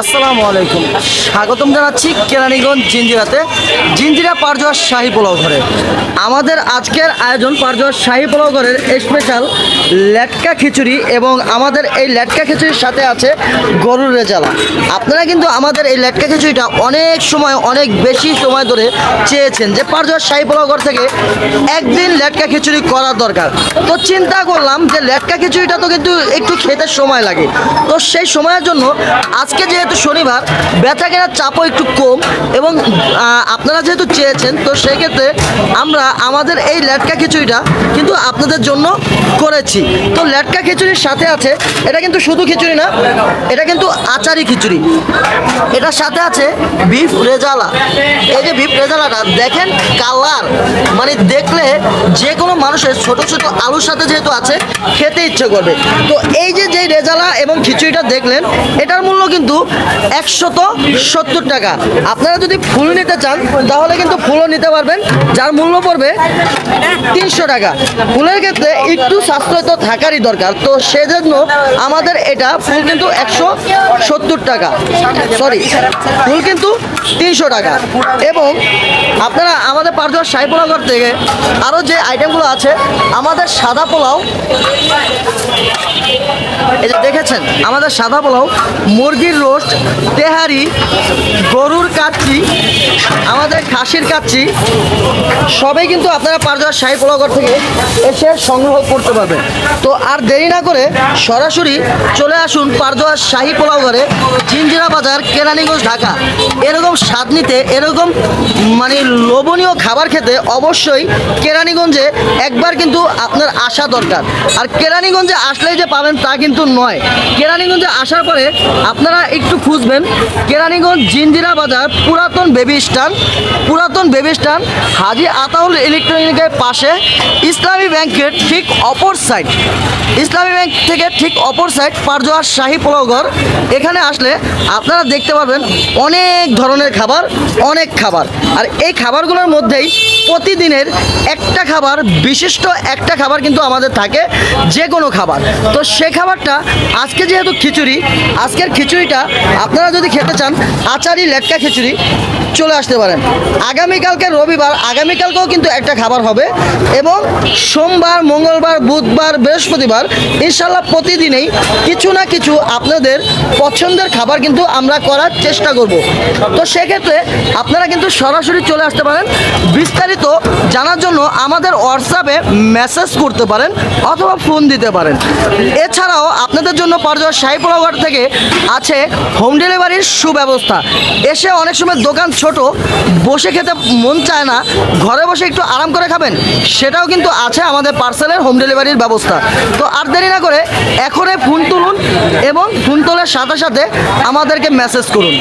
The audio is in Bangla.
আসসালামু আলাইকুম। স্বাগতম জানাচ্ছি কেরানীগঞ্জ জিঞ্জিরাতে। জিঞ্জিরা পারজোয়ার শাহী পোলাও ঘরে। আমাদের আজকের আয়োজন পারজোয়ার শাহী পোলাও ঘরের স্পেশাল লেটকা খিচুড়ি এবং আমাদের এই লেটকা খিচুড়ির সাথে আছে গরুর রেজালা। আপনারা কিন্তু আমাদের এই লেটকা খিচুড়িটা অনেক সময়, অনেক বেশি সময় ধরে চেয়েছেন যে পারজোয়ার শাহী পোলাও ঘর থেকে একদিন লেটকা খিচুড়ি করার দরকার। তো চিন্তা করলাম যে লেটকা খিচুড়িটা তো কিন্তু একটু খেতে সময় লাগে। তো সেই সময়ের জন্য আজকে যেহেতু শনিবার বেচা কেনার চাপও একটু কম এবং আপনারা যেহেতু চেয়েছেন, তো সেক্ষেত্রে আমরা আমাদের এই লেটকা খিচুড়িটা কিন্তু আপনাদের জন্য করেছি। তো লেটকা খিচুড়ির সাথে আছে, এটা কিন্তু শুধু খিচুড়ি না, এটা কিন্তু আচারি খিচুড়ি। এটার সাথে আছে বিফ রেজালা। এই যে বিফ রেজালাটা, দেখেন কালার মানে দেখলে যে কোনো মানুষের ছোট ছোট আলুর সাথে যেহেতু আছে, খেতে ইচ্ছে করবে। তো এই যে যে রেজালা এবং খিচুড়িটা দেখলেন, এটার মূল্য কিন্তু একশত সত্তর টাকা। আপনারা যদি ফুল নিতে চান, তাহলে কিন্তু ফুলও নিতে পারবেন। যার মূল্য পড়বে তিনশো টাকা। ফুলের ক্ষেত্রে একটু সাশ্রয় তো থাকারই দরকার। তো সেজন্য আমাদের এটা ফুল কিন্তু একশো সত্তর টাকা। সরি ফুল কিন্তু তিনশো টাকা। এবং আপনারা আমাদের পারজোয়ার সাই পোলাঘর থেকে আরও যে আইটেমগুলো আছে, আমাদের সাদা পোলাও এই যে দেখেছেন আমাদের সাদা পোলাও মুরগির রোস্ট তেহারি গরুর কাচ্চি আমাদের খাসির কাচ্ছি সবই কিন্তু আপনারা পারজোয়ার শাহী পোলাঘর থেকে এসে সংগ্রহ করতে পারবেন। তো আর দেরি না করে সরাসরি চলে আসুন পারজোয়ার শাহী পোলাও ঘরে জিঞ্জিরা বাজার, কেরানীগঞ্জ, ঢাকা। এরকম স্বাদ নিতে, এরকম মানে লোভনীয় খাবার খেতে অবশ্যই কেরানীগঞ্জে একবার কিন্তু আপনার আসা দরকার। আর কেরানীগঞ্জে আসলেই যে পাবেন তা কিন্তু নয়। কেরানীগঞ্জে আসার পরে আপনারা একটু খুঁজবেন। কেরানীগঞ্জ জিঞ্জিরা বাজার পুরাতন বেবি স্ট্যান্ড পুরাতন বেবি স্ট্যান্ড হাজি আতাউল ইলেকট্রনিকের পাশে ইসলামী ব্যাংকের ঠিক অপর সাইড। ইসলামী ব্যাংক থেকে ঠিক অপর সাইড পারজোয়ার শাহী পোলাওঘর এখানে আসলে আপনারা দেখতে পাবেন অনেক ধরনের খাবার, অনেক খাবার। আর এই খাবারগুলোর মধ্যেই প্রতিদিনের একটা খাবার, বিশিষ্ট একটা খাবার কিন্তু আমাদের থাকে যে কোনো খাবার। তো সে খাবারটা আজকে যেহেতু খিচুড়ি, আজকের খিচুড়িটা আপনারা যদি খেতে চান, আচারি লেটকা খিচুড়ি, চলে আসতে পারেন। আগামীকালকে রবিবার, আগামীকালকেও কিন্তু একটা খাবার হবে এবং সোমবার, মঙ্গলবার, বুধবার, বৃহস্পতিবার ইনশাল্লাহ প্রতিদিনেই কিছু না কিছু আপনাদের পছন্দের খাবার কিন্তু আমরা করার চেষ্টা করব। তো সেক্ষেত্রে আপনারা কিন্তু সরাসরি চলে আসতে পারেন। বিস্তারিত জানার জন্য আমাদের হোয়াটসঅ্যাপে মেসেজ করতে পারেন অথবা ফোন দিতে পারেন। এছাড়াও আপনাদের জন্য পারজোয়ার শাহী পোলাঘর থেকে আছে হোম ডেলিভারির সুব্যবস্থা। এসে অনেক সময় দোকান ছোট বসে খেতে মন চায় না, ঘরে বসে একটু আরাম করে খাবেন, সেটাও কিন্তু আছে আমাদের পার্সেলের হোম ডেলিভারির ব্যবস্থা। তো আর দেরি না করে এখনই ফোন তুলুন এবং ফোন তোলার সাথে সাথে আমাদেরকে মেসেজ করুন।